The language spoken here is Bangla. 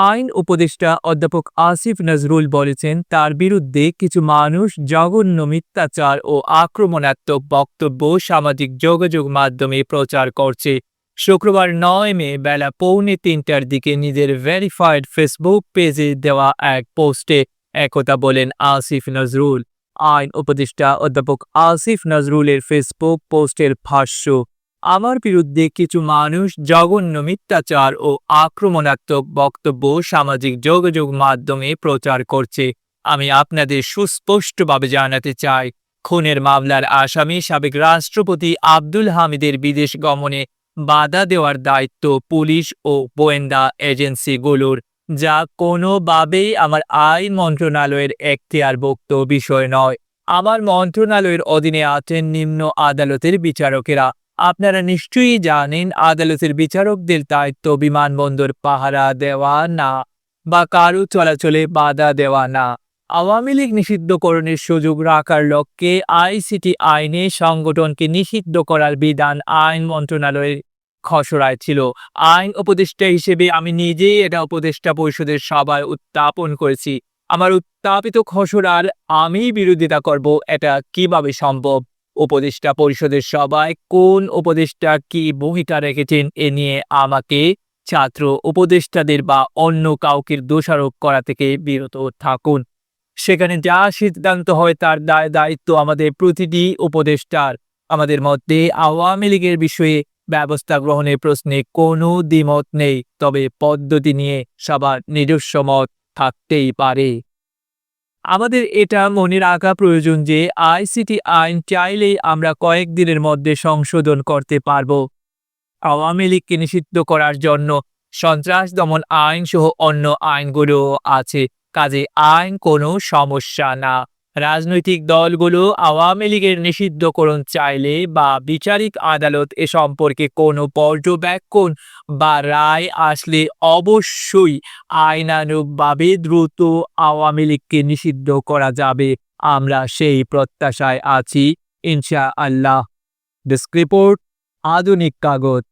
আইন উপদেষ্টা অধ্যাপক আসিফ নজরুল বলেছেন, তার বিরুদ্ধে কিছু মানুষ জঘন্য মিথ্যাচার ও আক্রমণাত্মক বক্তব্য সামাজিক যোগাযোগ মাধ্যমে প্রচার করছে। শুক্রবার নয় মে বেলা পৌনে তিনটার দিকে নিজের ভেরিফাইড ফেসবুক পেজে দেওয়া এক পোস্টে একথা বলেন আসিফ নজরুল। আইন উপদেষ্টা অধ্যাপক আসিফ নজরুলের ফেসবুক পোস্টের ভাষ্য আমার বিরুদ্ধে কিছু মানুষ জঘন্য মিথ্যাচার ও আক্রমণাত্মক বক্তব্য সামাজিক যোগাযোগ মাধ্যমে প্রচার করছে। আমি আপনাদের সুস্পষ্টভাবে জানাতে চাই, খুনের মামলার আসামি সাবেক রাষ্ট্রপতি আব্দুল হামিদের বিদেশ গমনে বাধা দেওয়ার দায়িত্ব পুলিশ ও গোয়েন্দা এজেন্সিগুলোর, যা কোনোভাবেই আমার আইন মন্ত্রণালয়ের এখতিয়ারভুক্ত বিষয় নয়। আমার মন্ত্রণালয়ের অধীনে আছেন নিম্ন আদালতের বিচারকেরা। আপনারা নিশ্চয়ই জানেন, আদালতের বিচারকদের দায়িত্ব বিমানবন্দর পাহারা দেওয়া না বা কারও চলাচলে বাধা দেওয়া না। আওয়ামী লীগ নিষিদ্ধকরণের সুযোগ রাখার লক্ষ্যে আইসিটি আইনে সংগঠনকে নিষিদ্ধ করার বিধান আইন মন্ত্রণালয়ের খসড়ায় ছিল। আইন উপদেষ্টা হিসেবে আমি নিজেই এটা উপদেষ্টা পরিষদের সভায় উত্থাপন করেছি। আমার উত্থাপিত খসড়ার আমি বিরোধিতা করব, এটা কীভাবে সম্ভব? উপদেষ্টা পরিষদের সভায় কোন উপদেষ্টা কি ভূমিকা রেখেছেন এ নিয়ে আমাকে ছাত্র উপদেষ্টাদের বা অন্য কাউকে দোষারোপ করা থেকে বিরত থাকুন। সেখানে যা সিদ্ধান্ত হয় তার দায়, দায়িত্ব আমাদের প্রতিটি উপদেষ্টার। আমাদের মধ্যে আওয়ামী লীগের বিষয়ে ব্যবস্থা গ্রহণের প্রশ্নে কোনো দ্বিমত নেই, তবে পদ্ধতি নিয়ে সবার নিজস্ব মত থাকতেই পারে। আমাদের এটা মনে রাখা প্রয়োজন যে আইসিটি আইন চাইলেই আমরা কয়েক দিনের মধ্যে সংশোধন করতে পারব। আওয়ামী লীগকে নিষিদ্ধ করার জন্য সন্ত্রাস দমন আইন সহ অন্য আইনগুলো আছে। কাজে আইন কোনো সমস্যা না। রাজনৈতিক দলগুলো আওয়ামী লীগের নিষিদ্ধকরণ চাইলে বা বিচারিক আদালত এ সম্পর্কে কোনো পর্যবেক্ষণ বা রায় আসলে অবশ্যই আইনানুগভাবে দ্রুত আওয়ামী লীগকে নিষিদ্ধ করা যাবে। আমরা সেই প্রত্যাশায় আছি। ইনশা আল্লাহ ডেস্ক রিপোর্ট, আধুনিক কাগজ।